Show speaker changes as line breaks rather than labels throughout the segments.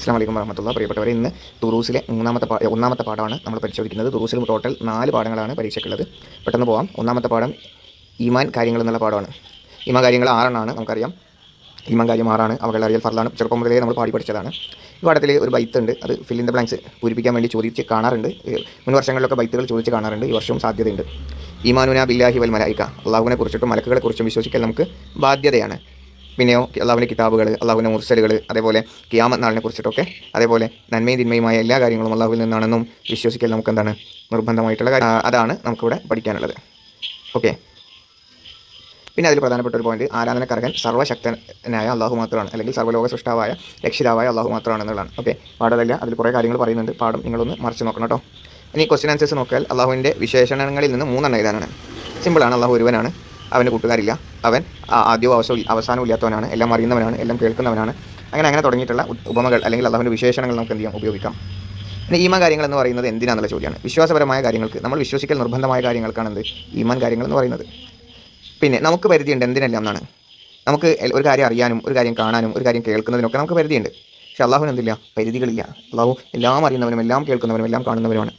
അസ്സാം വലൈക്കും വറഹമത്തുള്ള പ്രിയപ്പെട്ടവരെ ഇന്ന് തുറൂസിലെ മൂന്നാമത്തെ പാ ഒന്നാമത്തെ പാഠമാണ് നമ്മൾ പരിശോധിക്കുന്നത്. തുറൂസിൽ ടോട്ടൽ നാല് പാഠങ്ങളാണ് പരീക്ഷയ്ക്കുള്ളത്. പെട്ടെന്ന് പോകാം ഒന്നാമത്തെ പാഠം ഈമാൻ കാര്യങ്ങൾ എന്നുള്ള പാഠമാണ്. ഈമാൻ കാര്യങ്ങൾ ആറെണ്ണമാണ് നമുക്കറിയാം. ഈമാൻ കാര്യം ആറാണ് അവകൾ അറിയൽ ഫറലാണ് ചെറുപ്പം മുതലേ നമ്മൾ പാടി പഠിച്ചതാണ്. ഈ പാഠത്തിൽ ഒരു ബൈത്ത് ഉണ്ട്. അത് ഫില്ലിൻ ദ ബ്ലാങ്ക്സ് പൂരിപ്പിക്കാൻ വേണ്ടി ചോദിച്ച് കാണാറുണ്ട്. മുൻ വർഷങ്ങളിലൊക്കെ ബൈത്തുകൾ ചോദിച്ച് കാണാറുണ്ട്. ഈ വർഷവും സാധ്യതയുണ്ട്. ഈമാനുന ബില്ലാഹി വൽ മലായിക്ക അള്ളാഹുവിനെ കുറിച്ചിട്ടും മലക്കുകളെ കുറിച്ചും വിശ്വസിക്കൽ നമുക്ക് ബാധ്യതയാണ്. പിന്നെയോ അള്ളാഹുവിന്റെ കിതാബുകൾ അള്ളാഹുവിന്റെ മുർസലുകൾ അതേപോലെ കിയാമത്ത് നാളിനെ കുറിച്ചിട്ടൊക്കെ അതേപോലെ നന്മയും തിന്മയുമായ എല്ലാ കാര്യങ്ങളും അള്ളാഹുവിൽ നിന്നാണെന്നും വിശ്വസിക്കൽ നമുക്ക് എന്താണ് നിർബന്ധമായിട്ടുള്ള കാര്യം. അതാണ് നമുക്കിവിടെ പഠിക്കാനുള്ളത്. ഓക്കെ. പിന്നെ അതിൽ പ്രധാനപ്പെട്ട ഒരു പോയിന്റ് ആരാധനക്കാരകൻ സർവശക്തനായ അള്ളാഹു മാത്രമാണ് അല്ലെങ്കിൽ സർവലോക സൃഷ്ടാവായ രക്ഷിതാവായ അള്ളാഹു മാത്രമാണ് എന്നുള്ളതാണ്. ഓക്കെ. പാടതല്ല അതിൽ കുറേ കാര്യങ്ങൾ പറയുന്നുണ്ട്. പാടും. നിങ്ങളൊന്ന് മറിച്ച് നോക്കണം കേട്ടോ. ഇനി ക്വസ്റ്റ്യൻ ആൻസേഴ്സ് നോക്കിയാൽ അള്ളാഹുവിന്റെ വിശേഷണങ്ങളിൽ നിന്ന് മൂന്നെണ്ണം എഴുതാനാണ്. സിമ്പിളാണ് അള്ളാഹു ഒരുവനാണ്. അവന് കൂട്ടുകാരില്ല. അവൻ ആദ്യവും അവസരവും അവസാനവും ഇല്ലാത്തവനാണ്. എല്ലാം അറിയുന്നവനാണ്. എല്ലാം കേൾക്കുന്നവനാണ്. അങ്ങനെ അങ്ങനെ തുടങ്ങിയിട്ടുള്ള ഉപമകൾ അല്ലെങ്കിൽ അള്ളാഹുവിന്റെ വിശേഷണങ്ങൾ നമുക്ക് എന്ത് ചെയ്യാം? ഉപയോഗിക്കാം. പിന്നെ ഈമാൻ കാര്യങ്ങൾ എന്ന് പറയുന്നത് എന്തിനാണെന്നുള്ള ചോദ്യമാണ്. വിശ്വാസപരമായ കാര്യങ്ങൾക്ക് നമ്മൾ വിശ്വസിക്കൽ നിർബന്ധമായ കാര്യങ്ങൾക്കാണ് എന്ത്? ഈമാൻ കാര്യങ്ങൾ എന്ന് പറയുന്നത്. പിന്നെ നമുക്ക് പരിധിയുണ്ട് എന്തിനെല്ലാം എന്നാണ്. നമുക്ക് ഒരു കാര്യം അറിയാനും ഒരു കാര്യം കാണാനും ഒരു കാര്യം കേൾക്കുന്നതിനൊക്കെ നമുക്ക് പരിധിയുണ്ട്. പക്ഷെ അള്ളാഹുവിന് എന്തില്ല? പരിധികളില്ല. അള്ളാഹു എല്ലാം അറിയുന്നവനും എല്ലാം കേൾക്കുന്നവനും എല്ലാം കാണുന്നവനുമാണ്.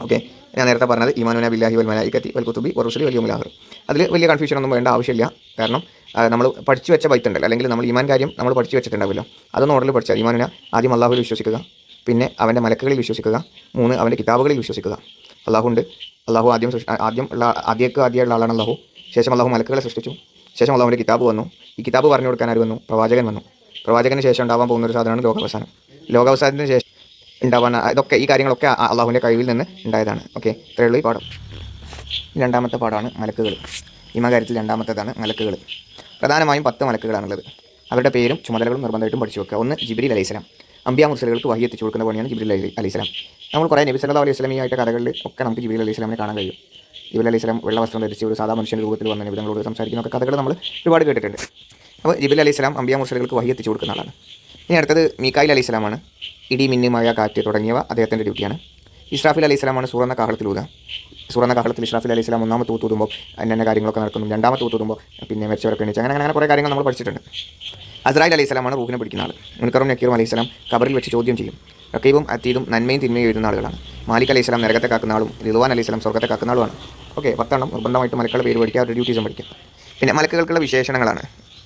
ഓക്കെ? ഞാൻ നേരത്തെ പറഞ്ഞത് ഇമാനുന ബില്ലാഹി വൽ മലായിക്കത്തി വൽ കുത്തുബി വറുസലി വലിയ മുലാഹർ അതിൽ വലിയ കൺഫ്യൂഷൻ ഒന്നും വേണ്ട ആവശ്യമില്ല. കാരണം നമ്മൾ പഠിച്ചു വെച്ച ബൈത്തുണ്ടല്ലോ അല്ലെങ്കിൽ നമ്മൾ ഇമാൻ കാര്യം നമ്മൾ പഠിച്ചു വെച്ചിട്ടുണ്ടാവില്ല അതൊന്നും ഓർഡറിൽ പഠിച്ചാൽ ഇമാനുന ആദ്യം അള്ളാഹുവിൽ വിശ്വസിക്കുക. പിന്നെ അവന്റെ മലക്കുകളിൽ വിശ്വസിക്കുക. മൂന്ന് അവന്റെ കിതാബുകളിൽ വിശ്വസിക്കുക. അള്ളാഹുണ്ട് അള്ളാഹു ആദ്യം ആദ്യം ഉള്ള ആദ്യക്ക് ആദ്യമുള്ള ആളാണ് അള്ളാഹു. ശേഷം അള്ളാഹു മലക്കുകളെ സൃഷ്ടിച്ചു. ശേഷം അള്ളാഹുവിന്റെ കിതാബ് വന്നു. ഈ കിതാബ് പറഞ്ഞു കൊടുക്കാൻ ആര് വന്നു? പ്രവാചകൻ വന്നു. പ്രവാചകന് ശേഷം ഉണ്ടാവാൻ പോകുന്ന ഒരു സാധനമാണ് ലോകാവസാനം. ലോകാവസാനത്തിന് ശേഷം ഉണ്ടാവാൻ ഇതൊക്കെ ഈ കാര്യങ്ങളൊക്കെ അള്ളാഹുവിന്റെ കഴിവിൽ നിന്ന് ഉണ്ടായതാണ്. ഓക്കെ ഇത്രയേ ഉള്ളൂ ഈ പാഠം. രണ്ടാമത്തെ പാഠമാണ് മലക്കുകൾ. ഈ കാര്യത്തിൽ രണ്ടാമത്തേതാണ് മലക്കുകൾ. പ്രധാനമായും പത്ത് മലക്കുകളാണുള്ളത്. അവരുടെ പേരും ചുമതലകളും നിർബന്ധമായിട്ടും പഠിച്ചു വെക്കുക. ഒന്ന് ജിബ്രീൽ അലൈസ്ലാം അമ്പിയ മുസ്ലികൾക്ക് വഹി എത്തിച്ചു കൊടുക്കുന്ന പണിയാണ് ജിബ്രീൽ അലി അലൈഹിസ്ലാം നമ്മൾ കുറേ നബി സല്ലാ അലൈഹി സ്വലമിയായിട്ട് കഥകളിൽ ഒക്കെ നമുക്ക് ജിബ്രീൽ അലൈഹി കാണാൻ കഴിയും. ജിബ്രീൽ അലൈഹി വെള്ള വസ്ത്രം ധരിച്ച് ഒരു സാധാ മനുഷ്യന്റെ രൂപത്തിൽ വന്ന നിബിധങ്ങളോട് സംസാരിക്കുന്ന ഒക്കെ കഥകൾ നമ്മൾ ഒരുപാട് കേട്ടിട്ടുണ്ട്. അപ്പോൾ ജിബ്രീൽ അലൈഹി സ്വലാം അമ്പിയ മുസ്ലികൾക്ക് വഹി എത്തിച്ചു കൊടുക്കുന്ന ആളാണ്. ഇനി അടുത്തത് മീക്കായിൽ അലൈഹി ഇടി മിന്നി മഴ കാറ്റ് തുടങ്ങിയവ അദ്ദേഹത്തിന്റെ ഡ്യൂട്ടിയാണ്. ഇസ്രാഫിൽ അലൈഹി സ്വലാമാണ് സുറന്ന കാഹളത്തിൽ ഊതുക സുറന്ന കാഹളത്തിൽ ഇസ്രാഫിൽ അലൈഹി സ്വലാം ഒന്നാമത്തെ ഊത്തൂതുമ്പോൾ അന്നെ കാര്യങ്ങളൊക്കെ നടക്കുന്നു. രണ്ടാമത്തെ ഊത്തൂതുമ്പോൾ പിന്നെ മരിച്ചവരൊക്കെ എണീച്ച് അങ്ങനെ അങ്ങനെ കുറേ കാര്യങ്ങൾ നമ്മൾ പഠിച്ചിട്ടുണ്ട്. അസ്രായിൽ അലൈഹി സ്വലാമാണ് റൂഹിനെ പിടിക്കുന്ന ആൾ മുൻകറും നക്കീറും അലൈഹി സ്വലാം കബറിൽ വെച്ച് ചോദ്യം ചെയ്യും. റക്കീബും അത്തീദും നന്മയും തിന്മയും എഴുതുന്ന ആളുകളാണ്. മാലിക് അലൈഹി സ്വലാം നരകത്തെ കാക്കുന്ന ആളും റിദ്വാൻ അലൈഹി സ്വലാം സ്വർഗത്തെ കാക്കുന്ന ആളുമാണ്. ഓക്കെ പത്തെണ്ണം നിർബന്ധമായിട്ട് മലക്കളുടെ പേര് പഠിക്കുക അവരുടെ ഡ്യൂട്ടീസും പഠിക്കുക. പിന്നെ മലക്കുകൾക്കുള്ള വിശേഷണങ്ങളാണ്.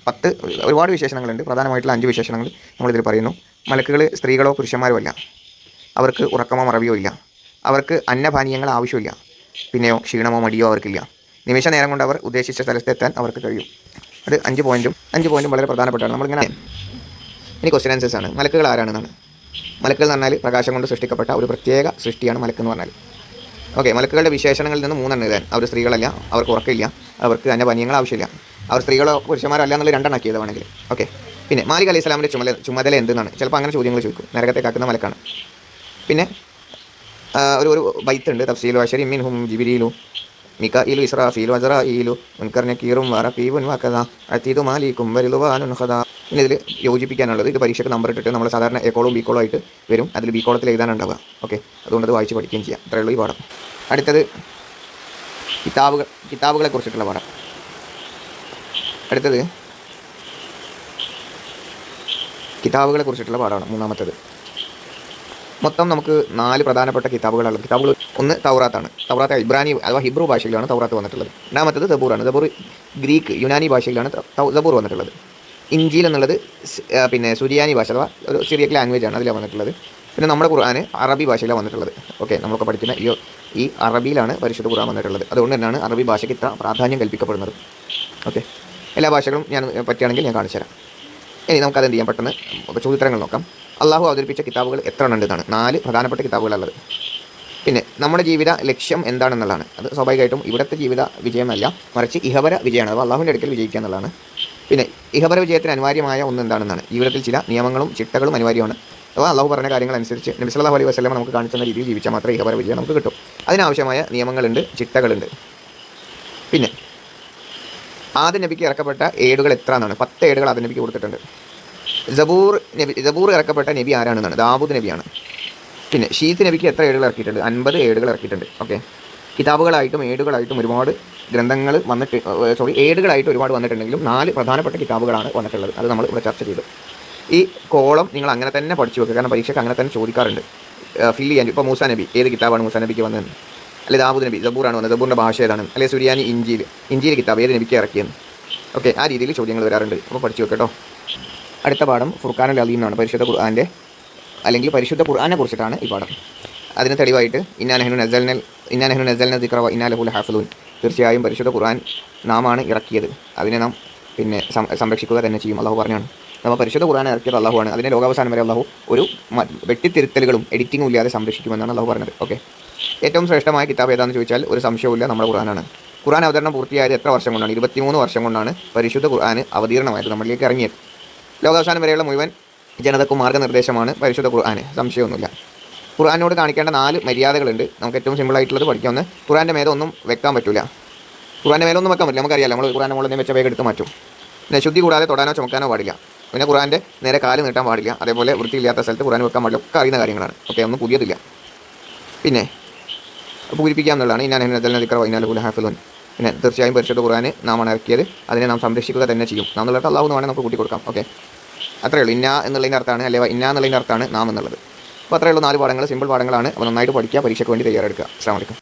പത്ത് ഒരുപാട് വിശേഷണങ്ങളുണ്ട്. പ്രധാനമായിട്ടുള്ള അഞ്ച് വിശേഷണങ്ങൾ നമ്മളിതിൽ പറയുന്നു. മലക്കുകൾ സ്ത്രീകളോ പുരുഷന്മാരോ അല്ല. അവർക്ക് ഉറക്കമോ മറവിയോ ഇല്ല. അവർക്ക് അന്നപാനീയങ്ങൾ ആവശ്യമില്ല. പിന്നെയോ ക്ഷീണമോ മടിയോ അവർക്കില്ല. നിമിഷ നേരം കൊണ്ട് അവർ ഉദ്ദേശിച്ച സ്ഥലത്തെത്താൻ അവർക്ക് കഴിയും. അത് അഞ്ച് പോയിന്റും അഞ്ച് പോയിന്റും വളരെ പ്രധാനപ്പെട്ടാണ് നമ്മളിങ്ങനെ ഇനി ക്വസ്റ്റ്യൻ ആൻസേഴ്സ് ആണ്. മലക്കുകൾ ആരാണെന്നാണ്? മലക്കുകൾ എന്ന് പറഞ്ഞാൽ പ്രകാശം കൊണ്ട് സൃഷ്ടിക്കപ്പെട്ട ഒരു പ്രത്യേക സൃഷ്ടിയാണ് മലക്ക് എന്ന് പറഞ്ഞാൽ. ഓക്കെ മലക്കുകളുടെ വിശേഷണങ്ങളിൽ നിന്ന് മൂന്നെണ്ണം ഇതാൻ അവർ സ്ത്രീകളല്ല അവർക്ക് ഉറക്കില്ല അവർക്ക് അന്നപാനീയങ്ങൾ ആവശ്യമില്ല. അവർ സ്ത്രീകളോ പുരുഷന്മാരോ അല്ല എന്നുള്ള രണ്ടെണ്ണം ആക്കിയത് വേണമെങ്കിൽ. ഓക്കെ പിന്നെ മാലിക് അലൈഹി സ്വലാമിന്റെ ചുമല ചുമതല എന്തെന്നാണ്? ചിലപ്പോൾ അങ്ങനെ ചോദ്യങ്ങൾ ചോദിക്കും. നരകത്തെ കാക്കുന്ന മലക്കാണ്. പിന്നെ ഒരു ഒരു ബൈത്തുണ്ട് തഫ്സീലു അഷരി മിൻഹും ജിബിരിയിലു മിക്കയിലു ഇസ്രാഫീലു അസറായിലു മുൻകർണക്കീറും വറഫീബുൻ വക്കഥ അതീതു മാലിക്കും വരിലുവാനുൻ ഹദ പിന്നെ ഇതിൽ യോജിപ്പിക്കാനുള്ളത് ഇത് പരീക്ഷയ്ക്ക് നമ്പർ ഇട്ടിട്ട് നമ്മൾ സാധാരണ എക്കോളും ബിക്കോളും ആയിട്ട് വരും. അതിൽ ബിക്കോളത്തിൽ എഴുതാനുണ്ടാവുക ഓക്കെ അതുകൊണ്ട് അത് വായിച്ച് പഠിക്കുകയും ചെയ്യാം. ഇത്രയുള്ളൂ ഈ പാഠം. അടുത്തത് കിതാബുകൾ കിതാബുകളെ കുറിച്ചിട്ടുള്ള പാഠം. അടുത്തത്. കിതാബുകളെ കുറിച്ചിട്ടുള്ള പാഠമാണ് മൂന്നാമത്തേത്. മൊത്തം നമുക്ക് നാല് പ്രധാനപ്പെട്ട കിതാബുകളാണ്. കിതാബുകൾ ഒന്ന് തൗറാത്താണ്. തൗറാത്ത് ഇബ്രാനി അഥവാ ഹിബ്രു ഭാഷയിലാണ് തൗറാത്ത് വന്നിട്ടുള്ളത്. രണ്ടാമത്തത് സബൂറാണ്. സബൂർ ഗ്രീക്ക് യുനാനി ഭാഷയിലാണ് സബൂർ വന്നിട്ടുള്ളത്. ഇഞ്ചിയിൽ എന്നുള്ളത് പിന്നെ സുരിയാനി ഭാഷ അഥവാ ഒരു സിറിയക് ലാംഗ്വേജ് ആണ് അതിലാണ് വന്നിട്ടുള്ളത്. പിന്നെ നമ്മുടെ ഖുർആൻ അറബി ഭാഷയിലാണ് വന്നിട്ടുള്ളത്. ഓക്കെ നമ്മളൊക്കെ പഠിക്കുന്ന ഈ ഈ അറബിയിലാണ് പരിശുദ്ധ ഖുർആൻ വന്നിട്ടുള്ളത്. അതുകൊണ്ട് തന്നെയാണ് അറബി ഭാഷയ്ക്ക് ഇത്ര പ്രാധാന്യം കൽപ്പിക്കപ്പെടുന്നത്. ഓക്കെ. എല്ലാ ഭാഷകളും ഞാൻ പറ്റുകയാണെങ്കിൽ ഞാൻ കാണിച്ചു തരാം. ഇനി നമുക്കത് എന്ത് ചെയ്യാം? പെട്ടെന്ന് ചോദ്യോത്തരങ്ങൾ നോക്കാം. അള്ളാഹു അവതരിപ്പിച്ച കിതാബുകൾ എത്ര എണ്ണം ഉണ്ട് എന്നാണ്. നാല് പ്രധാനപ്പെട്ട കിതാബുകളുള്ളത് പിന്നെ നമ്മുടെ ജീവിത ലക്ഷ്യം എന്താണെന്നുള്ളതാണ്. അത് സ്വാഭാവികമായിട്ടും ഇവിടുത്തെ ജീവിത വിജയമല്ല. മറിച്ച് ഇഹപര വിജയമാണ്. അത് അള്ളാഹുവിന്റെ അടുക്കൽ വിജയിക്കുക എന്നുള്ളതാണ്. പിന്നെ ഇഹപര വിജയത്തിന് അനിവാര്യമായ ഒന്ന് എന്താണെന്നാണ്. ജീവിതത്തിൽ ചില നിയമങ്ങളും ചിട്ടകളും അനിവാര്യമാണ്. അപ്പോൾ അള്ളാഹു പറഞ്ഞ കാര്യങ്ങൾ അനുസരിച്ച് നബി സല്ലല്ലാഹു അലൈഹി വസല്ലം നമുക്ക് കാണിച്ചുന്ന രീതിയിൽ ജീവിച്ചാൽ മാത്രമേ ഇഹപര വിജയം നമുക്ക് കിട്ടും. അതിനാവശ്യമായ നിയമങ്ങളുണ്ട് ചിട്ടകളുണ്ട്. പിന്നെ ആദ്യ നബിക്ക് ഇറക്കപ്പെട്ട ഏടുകൾ എത്ര എന്നാണ് പത്ത് ഏടുകൾ ആദ്യ നബിക്ക് കൊടുത്തിട്ടുണ്ട്. ജബൂർ നബി ജബൂർ ഇറക്കപ്പെട്ട നബി ആരാണെന്നാണ്? ദാവൂദ് നബിയാണ്. പിന്നെ ഷീത്ത് നബിക്ക് എത്ര ഏടുകൾ ഇറക്കിയിട്ടുണ്ട്? അൻപത് ഏടുകൾ ഇറക്കിയിട്ടുണ്ട്. ഓക്കെ. കിതാബുകളായിട്ടും ഏടുകളായിട്ടും ഒരുപാട് ഗ്രന്ഥങ്ങൾ വന്നിട്ട് സോറി ഏടുകളായിട്ട് ഒരുപാട് വന്നിട്ടുണ്ടെങ്കിലും നാല് പ്രധാനപ്പെട്ട കിതാബുകളാണ് വന്നിട്ടുള്ളത്. അത് നമ്മൾ ഇവിടെ ചർച്ച ചെയ്തു. ഈ കോളം നിങ്ങൾ അങ്ങനെ തന്നെ പഠിച്ചു വെക്കുക കാരണം പരീക്ഷയ്ക്ക് അങ്ങനെ തന്നെ ചോദിക്കാറുണ്ട്. ഫില്ല് ചെയ്യാൻ. ഇപ്പോൾ മൂസാ നബി ഏത് കിതാബാണ് മൂസാ നബിക്ക് വന്നത് അല്ലെങ്കിൽ ദാവൂദ് നബി ജബൂറാണ് വന്നത് ജബൂറിന്റെ ഭാഷ ഏതാണ്? അല്ലെ സുരിയാനി ഇഞ്ചിയിൽ ഇഞ്ചിയിൽ കിതാബ് ഏത് നബിക്ക് ഇറക്കിയെന്ന്. ഓക്കെ ആ രീതിയിൽ ചോദ്യങ്ങൾ വരാറുണ്ട്. അപ്പോൾ പഠിച്ചു വെക്കട്ടോ അടുത്ത പാഠം ഫുർഖാനുൽ അലീം എന്നാണ്. പരിശുദ്ധ ഖുർആാന്റെ അല്ലെങ്കിൽ പരിശുദ്ധ ഖുർആാനെ കുറിച്ചിട്ടാണ് ഈ പാഠം. അതിന് തെളിവായിട്ട് ഇന്നാ നെഹ്നു നസൽനൽ ഇന്നാ നെഹ്നു നസൽന ദിക്ര ഇന്നാ ലഹുൽ ഹാഫലൂൻ തീർച്ചയായും പരിശുദ്ധ ഖുർആൻ നാമാണ് ഇറക്കിയത്. അതിനെ നാം പിന്നെ സംരക്ഷിക്കുക തന്നെ ചെയ്യും. അള്ളാഹു പറഞ്ഞാണ്. നമ്മൾ പരിശുദ്ധ ഖുർആൻ ഇറക്കിയത് അള്ളാഹുവാണ്. അതിനെ ലോകാവസാനം വരെ അള്ളാഹു ഒരു വെട്ടിത്തിരുത്തലുകളും എഡിറ്റിംഗും ഇല്ലാതെ സംരക്ഷിക്കുമെന്നാണ് അള്ളാഹു പറഞ്ഞത്. ഓക്കെ ഏറ്റവും ശ്രേഷ്ഠമായ കിതാബ് ഏതാണെന്ന് ചോദിച്ചാൽ ഒരു സംശയവുമില്ല നമ്മുടെ ഖുർആനാണ്. ഖുർആൻ അവതരണം പൂർത്തിയായത് എത്ര വർഷം കൊണ്ടാണ്? ഇരുപത്തിമൂന്ന് വർഷം കൊണ്ടാണ് പരിശുദ്ധ ഖുർആൻ അവതീർണമായത് നമ്മളിലേക്ക് ഇറങ്ങിയത്. ലോകാവസാനം വരെയുള്ള മുഴുവൻ ജനതക്കും മാർഗനിർദ്ദേശമാണ് പരിശുദ്ധ ഖുർആൻ. സംശയമൊന്നുമില്ല. ഖുർആനോട് കാണിക്കേണ്ട നാല് മര്യാദകളുണ്ട്. നമുക്ക് ഏറ്റവും സിമ്പിൾ ആയിട്ടുള്ളത് പഠിക്കാവുന്ന ഖുർആന്റെ മേലെ ഒന്നും വെക്കാൻ പറ്റില്ല ഖുർആന്റെ മേലൊന്നും വെക്കാൻ പറ്റില്ല. നമുക്കറിയാം നമ്മൾ ഖുർആന്റെ മുകളിൽ വെച്ച വേഗം എടുത്ത് മാറ്റും. പിന്നെ ശുദ്ധി കൂടാതെ തൊടാനോ ചുമക്കാനോ പാടില്ല. പിന്നെ ഖുറാന്റെ നേരെ കാൽ നീട്ടാൻ പാടില്ല. അതേപോലെ വൃത്തിയില്ലാത്ത സ്ഥലത്ത് ഖുറാൻ വെക്കാൻ പാടില്ല. ഒക്കെ അറിയുന്ന കാര്യങ്ങളാണ്. ഓക്കെ ഒന്നും പുതിയതില്ല. പിന്നെ പൂരിപ്പിക്കുക എന്നുള്ളതാണ് ഇന്നാൻ നദൽ ദിക്ര വൈനാലു ഹാഫിലുൻ പിന്നെ തീർച്ചയായും പരിശുദ്ധ ഖുർആൻ നാമാണ് ഇറക്കിയത് അതിനെ നാം സംരക്ഷിക്കുക തന്നെ ചെയ്യും. നാം എന്നുള്ളത് അള്ളാഹു എന്ന് വേണമെങ്കിൽ നമുക്ക് കൂട്ടി കൊടുക്കാം ഓക്കെ. അത്രയേ ഉള്ളൂ. ഇന്ന എന്നുള്ളതിന്റെ അർത്ഥമാണ് അല്ലെങ്കിൽ ഇന്ന എന്നുള്ളതിന്റെ അർത്ഥമാണ് നാം എന്നുള്ളത്. അപ്പോൾ ഉള്ളൂ. നാല് പാഠങ്ങൾ സിമ്പിൾ പാഠങ്ങളാണ്. അപ്പോൾ നന്നായിട്ട് പഠിക്കുക പരീക്ഷയ്ക്ക് വേണ്ടി തയ്യാറെടുക്കുക. അസ്സാം വലൈക്കും